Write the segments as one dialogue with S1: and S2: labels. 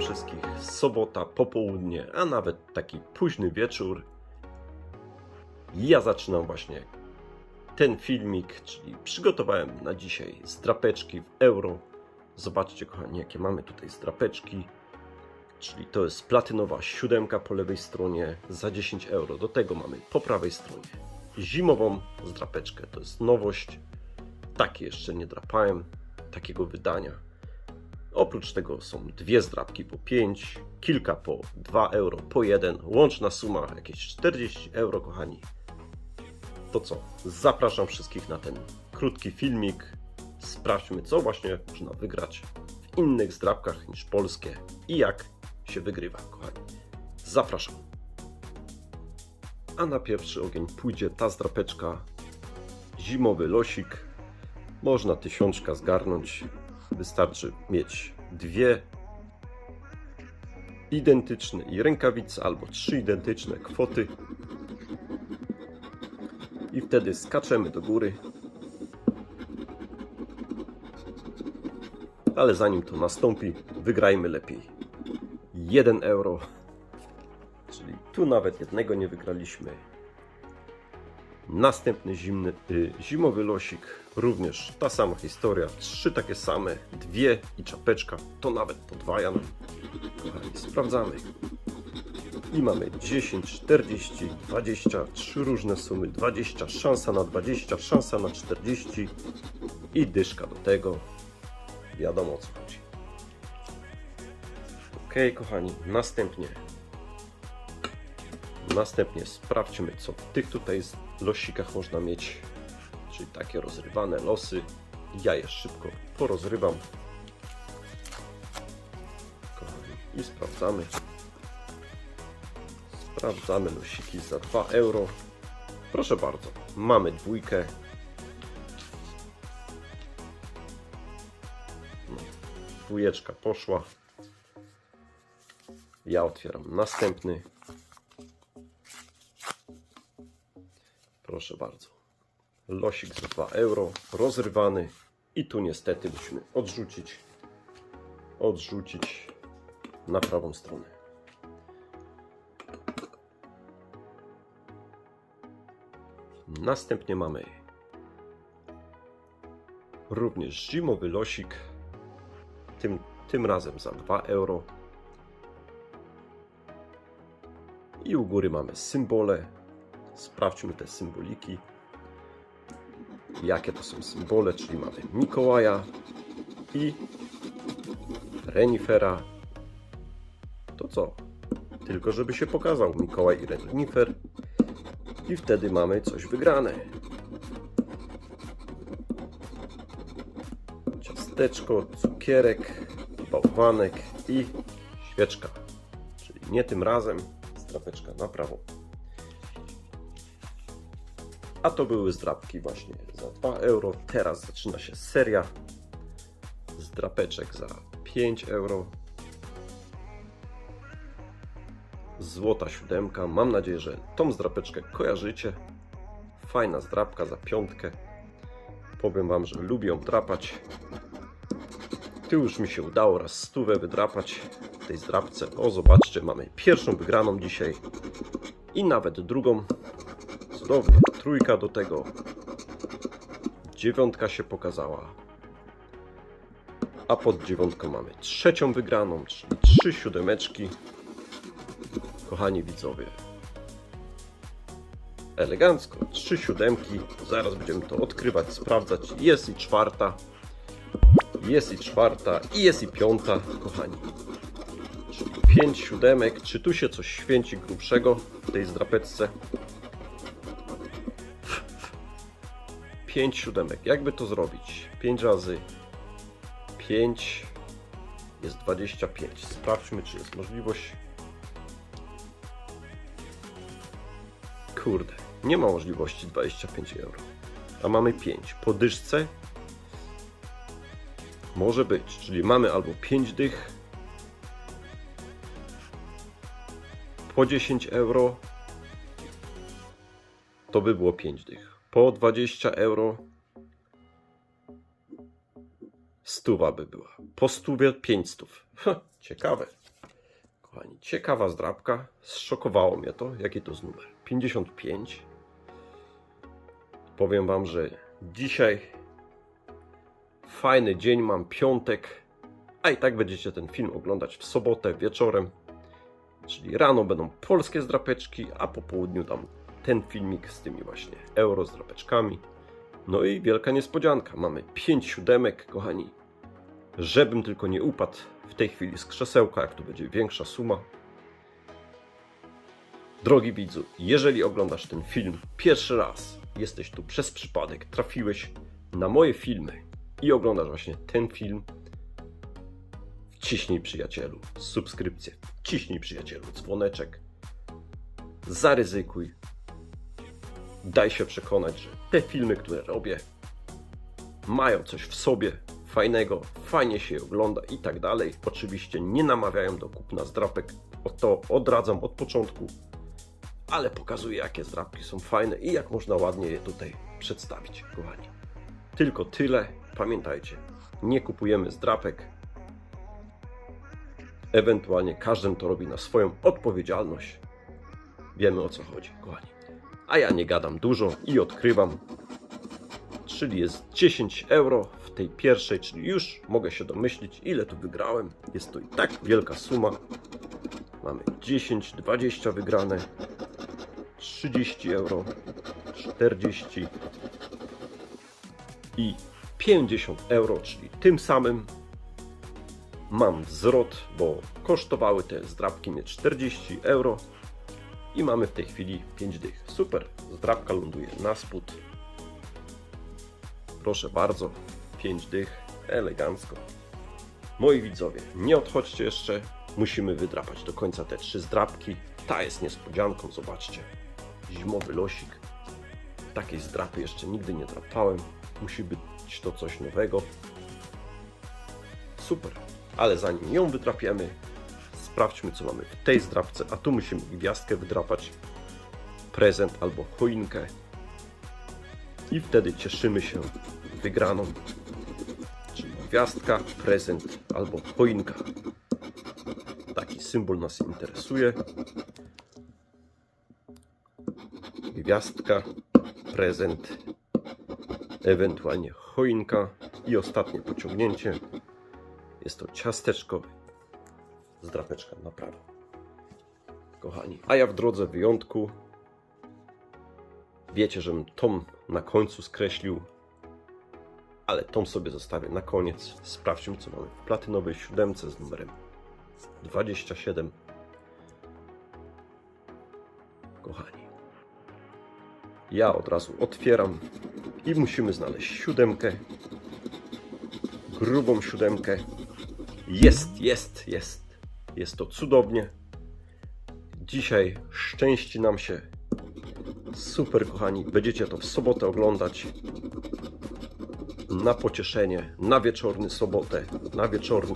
S1: Wszystkich. Sobota, popołudnie, a nawet taki późny wieczór. Ja zaczynam właśnie ten filmik, czyli przygotowałem na dzisiaj zdrapeczki w euro. Zobaczcie, kochani, jakie mamy tutaj zdrapeczki. Czyli to jest platynowa siódemka po lewej stronie za 10 euro. Do tego mamy po prawej stronie zimową zdrapeczkę. To jest nowość. Takie jeszcze nie drapałem, takiego wydania. Oprócz tego są dwie zdrapki po 5, kilka po 2 euro, po 1. Łączna suma jakieś 40 euro, kochani. To co? Zapraszam wszystkich na ten krótki filmik. Sprawdźmy, co właśnie można wygrać w innych zdrapkach niż polskie i jak się wygrywa, kochani. Zapraszam. A na pierwszy ogień pójdzie ta zdrapeczka. Zimowy losik. Można tysiączka zgarnąć. Wystarczy mieć dwie identyczne i rękawice, albo trzy identyczne kwoty. I wtedy skaczemy do góry. Ale zanim to nastąpi, wygrajmy lepiej 1 euro. Czyli tu nawet jednego nie wygraliśmy. Następny zimny, y, zimowy losik, również ta sama historia. Trzy takie same, dwie i czapeczka, to nawet podwaja nam. Kochani, sprawdzamy. I mamy 10, 40, 20, trzy różne sumy, 20, szansa na 20, szansa na 40 i dyszka do tego. Wiadomo o co chodzi. Ok, kochani, następnie Następnie sprawdźmy, co tych tutaj z- losikach można mieć. Czyli takie rozrywane losy. Ja je szybko porozrywam. I sprawdzamy. Sprawdzamy losiki za 2 euro. Proszę bardzo, mamy dwójkę. No, dwójeczka poszła. Ja otwieram następny. Proszę bardzo. Losik za 2 euro, rozrywany. I tu niestety musimy odrzucić. Odrzucić na prawą stronę. Następnie mamy również zimowy losik. Tym, tym razem za 2 euro. I u góry mamy symbole Sprawdźmy te symboliki. Jakie to są symbole, czyli mamy Mikołaja i Renifera. To co? Tylko żeby się pokazał Mikołaj i Renifer. I wtedy mamy coś wygrane. Ciasteczko, cukierek, bałwanek i świeczka. Czyli nie tym razem, strapeczka na prawo. A to były zdrapki właśnie za 2 euro. Teraz zaczyna się seria zdrapeczek za 5 euro. Złota siódemka. Mam nadzieję, że tą zdrapeczkę kojarzycie. Fajna zdrapka za piątkę. Powiem Wam, że lubię drapać. Tu już mi się udało raz stówę wydrapać w tej zdrapce. O, zobaczcie, mamy pierwszą wygraną dzisiaj i nawet drugą. Cudownie. Trójka do tego. Dziewiątka się pokazała. A pod dziewiątką mamy trzecią wygraną, czyli trzy siódemeczki. Kochani widzowie. Elegancko. Trzy siódemki. Zaraz będziemy to odkrywać, sprawdzać. Jest i czwarta. Jest i czwarta. I jest i piąta, kochani. Czyli pięć siódemek. Czy tu się coś święci grubszego w tej zdrapeczce? 5 siódemek. Jakby to zrobić? 5 razy 5 jest 25. Sprawdźmy, czy jest możliwość. Kurde, nie ma możliwości 25 euro. A mamy 5. Po dyszce może być, czyli mamy albo 5 dych po 10 euro to by było 5 dych. Po 20 euro stuwa by była. Po stówie 5 stów. Ciekawe. Kochani, ciekawa zdrabka. Zszokowało mnie to. Jaki to jest numer? 55. Powiem Wam, że dzisiaj fajny dzień, mam piątek, a i tak będziecie ten film oglądać w sobotę wieczorem. Czyli rano będą polskie zdrapeczki, a po południu tam ten filmik z tymi właśnie euro zdrapeczkami. No i wielka niespodzianka. Mamy 5 siódemek, kochani. Żebym tylko nie upadł w tej chwili z krzesełka, jak to będzie większa suma. Drogi widzu, jeżeli oglądasz ten film pierwszy raz, jesteś tu przez przypadek, trafiłeś na moje filmy i oglądasz właśnie ten film, wciśnij przyjacielu subskrypcję, wciśnij przyjacielu dzwoneczek, zaryzykuj, daj się przekonać, że te filmy, które robię, mają coś w sobie fajnego, fajnie się je ogląda i tak dalej. Oczywiście nie namawiają do kupna zdrapek, o to odradzam od początku, ale pokazuję jakie zdrapki są fajne i jak można ładnie je tutaj przedstawić, kochani. Tylko tyle, pamiętajcie, nie kupujemy zdrapek, ewentualnie każdy to robi na swoją odpowiedzialność. Wiemy o co chodzi, kochani. A ja nie gadam dużo i odkrywam. Czyli jest 10 euro w tej pierwszej, czyli już mogę się domyślić, ile tu wygrałem. Jest to i tak wielka suma. Mamy 10, 20 wygrane, 30 euro, 40 i 50 euro, czyli tym samym mam zwrot, bo kosztowały te zdrabki mnie 40 euro i mamy w tej chwili 5 dych. Super, zdrabka ląduje na spód. Proszę bardzo, 5 dych, elegancko. Moi widzowie, nie odchodźcie jeszcze, musimy wydrapać do końca te trzy zdrabki. Ta jest niespodzianką, zobaczcie. Zimowy losik. Takiej zdrapy jeszcze nigdy nie drapałem. Musi być to coś nowego. Super, ale zanim ją wydrapiemy, sprawdźmy co mamy w tej zdrapce, a tu musimy gwiazdkę wydrapać, prezent albo choinkę i wtedy cieszymy się wygraną, czyli gwiazdka, prezent albo choinka. Taki symbol nas interesuje. Gwiazdka, prezent, ewentualnie choinka i ostatnie pociągnięcie. Jest to ciasteczko z drapeczka na prawo. Kochani, a ja w drodze wyjątku wiecie, żebym tom na końcu skreślił, ale tom sobie zostawię na koniec. Sprawdźmy, co mamy w platynowej siódemce z numerem 27. Kochani, ja od razu otwieram i musimy znaleźć siódemkę, grubą siódemkę. Jest, jest, jest. Jest to cudownie. Dzisiaj szczęści nam się. Super, kochani. Będziecie to w sobotę oglądać. Na pocieszenie, na wieczorny sobotę, na wieczorny,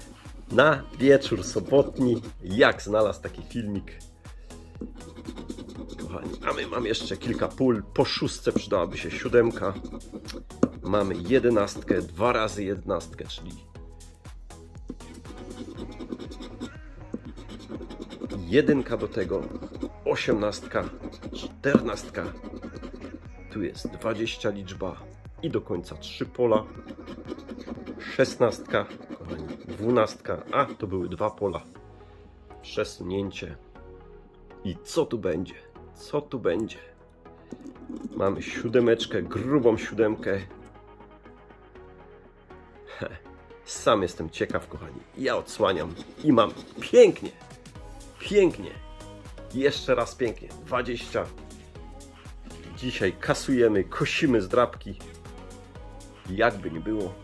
S1: na wieczór sobotni. Jak znalazł taki filmik. Kochani, a my mamy jeszcze kilka pól. Po szóstce przydałaby się siódemka. Mamy jedenastkę, dwa razy jedenastkę, czyli jedynka do tego, osiemnastka, czternastka, tu jest 20 liczba i do końca trzy pola, szesnastka, kochani, dwunastka, a to były dwa pola, przesunięcie i co tu będzie, co tu będzie? Mamy siódemeczkę, grubą siódemkę. Sam jestem ciekaw, kochani. Ja odsłaniam i mam pięknie. Pięknie. Jeszcze raz pięknie. 20. Dzisiaj kasujemy, kosimy zdrabki. Jakby nie było.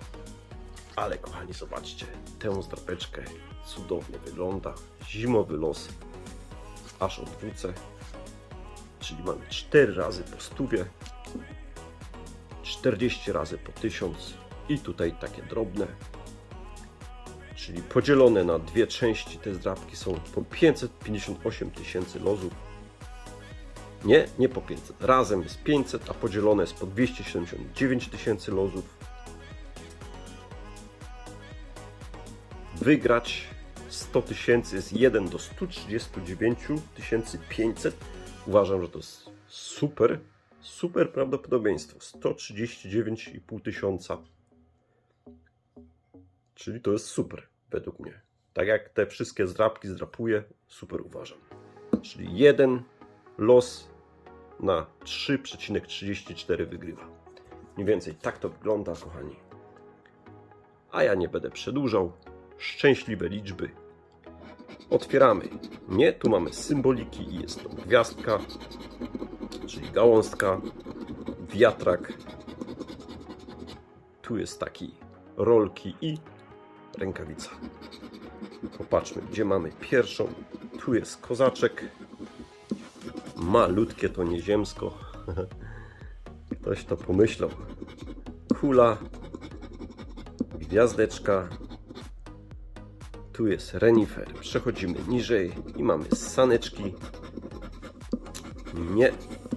S1: Ale kochani, zobaczcie. Tę zdrapeczkę cudownie wygląda. Zimowy los. Aż odwrócę. Czyli mamy 4 razy po stówie. 40 razy po 1000. I tutaj takie drobne czyli podzielone na dwie części te zdrabki są po 558 tysięcy lozów. Nie, nie po 500. Razem jest 500, a podzielone jest po 279 tysięcy lozów. Wygrać 100 tysięcy jest 1 do 139 500. Uważam, że to jest super, super prawdopodobieństwo. 139,5 tysiąca. Czyli to jest super, według mnie. Tak jak te wszystkie zdrapki zdrapuję, super uważam. Czyli jeden los na 3,34 wygrywa. Mniej więcej tak to wygląda, kochani. A ja nie będę przedłużał. Szczęśliwe liczby. Otwieramy. Nie, tu mamy symboliki i jest to gwiazdka, czyli gałązka, wiatrak. Tu jest taki rolki i rękawica. Popatrzmy, gdzie mamy pierwszą. Tu jest kozaczek. Malutkie to nieziemsko. Ktoś to pomyślał. Kula. Gwiazdeczka. Tu jest renifer. Przechodzimy niżej i mamy saneczki. Nie,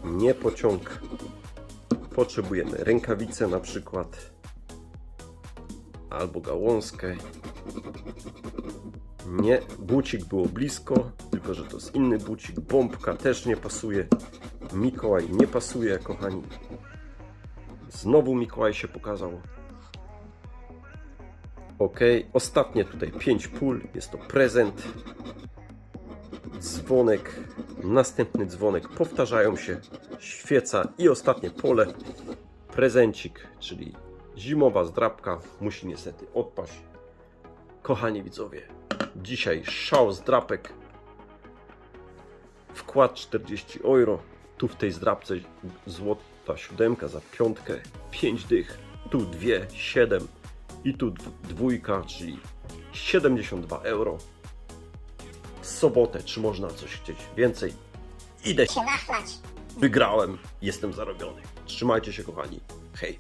S1: nie pociąg. Potrzebujemy rękawicę na przykład. Albo gałązkę. Nie, bucik było blisko, tylko że to jest inny bucik. Bombka też nie pasuje. Mikołaj nie pasuje, kochani. Znowu Mikołaj się pokazał. Ok, ostatnie tutaj 5 pól. Jest to prezent. Dzwonek, następny dzwonek. Powtarzają się świeca i ostatnie pole. Prezencik, czyli zimowa zdrabka. Musi niestety odpaść. Kochani widzowie, dzisiaj szał zdrapek. Wkład 40 euro. Tu w tej zdrabce złota siódemka za piątkę. 5 dych. Tu dwie, 7 i tu dw- dwójka, czyli 72 euro. W sobotę, czy można coś chcieć więcej? Idę się
S2: się nachlać.
S1: Wygrałem, jestem zarobiony. Trzymajcie się, kochani. Hej.